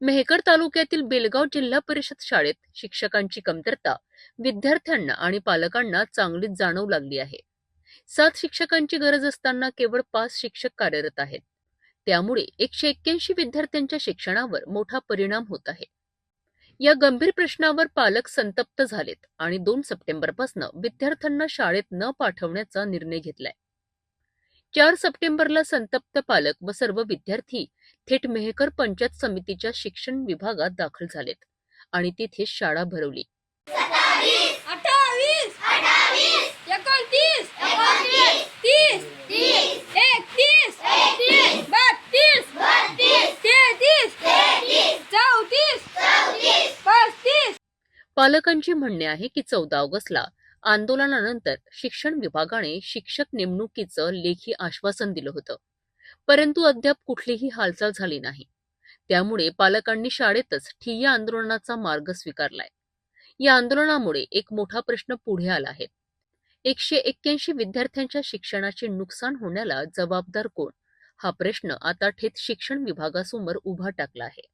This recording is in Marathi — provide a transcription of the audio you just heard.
मेहकर तालुक्यातील बेलगाव जिल्हा परिषद शाळेत शिक्षकांची कमतरता विद्यार्थ्यांना आणि पालकांना चांगलीच जाणवू लागली आहे. सात शिक्षकांची गरज असताना केवळ पाच शिक्षक कार्यरत आहेत. त्यामुळे एकशे एक्क्याऐंशी विद्यार्थ्यांच्या शिक्षणावर मोठा परिणाम होत आहे. या गंभीर प्रश्नावर पालक संतप्त झालेत आणि दोन सप्टेंबरपासून विद्यार्थ्यांना शाळेत न पाठवण्याचा निर्णय घेतलाय. चार सप्टेंबरला संतप्त पालक व सर्व विद्यार्थी थेट मेहकर पंचायत समितीच्या शिक्षण विभागात दाखल झालेत आणि तिथे शाळा भरवली. पालकांचे म्हणणे आहे की चौदा ऑगस्टला आंदोलनानंतर शिक्षण विभागाने शिक्षक नेमणुकीचं लेखी आश्वासन दिलं होतं. परंतु अद्याप कुठलीही हालचाल झाली नाही. त्यामुळे पालकांनी शाळेतच ठिय्या आंदोलनाचा मार्ग स्वीकारलाय. या आंदोलनामुळे एक मोठा प्रश्न पुढे आला आहे. एकशे एक्क्याऐंशी विद्यार्थ्यांच्या शिक्षणाचे नुकसान होण्याला जबाबदार कोण? हा प्रश्न आता थेट शिक्षण विभागासमोर उभा टाकला आहे.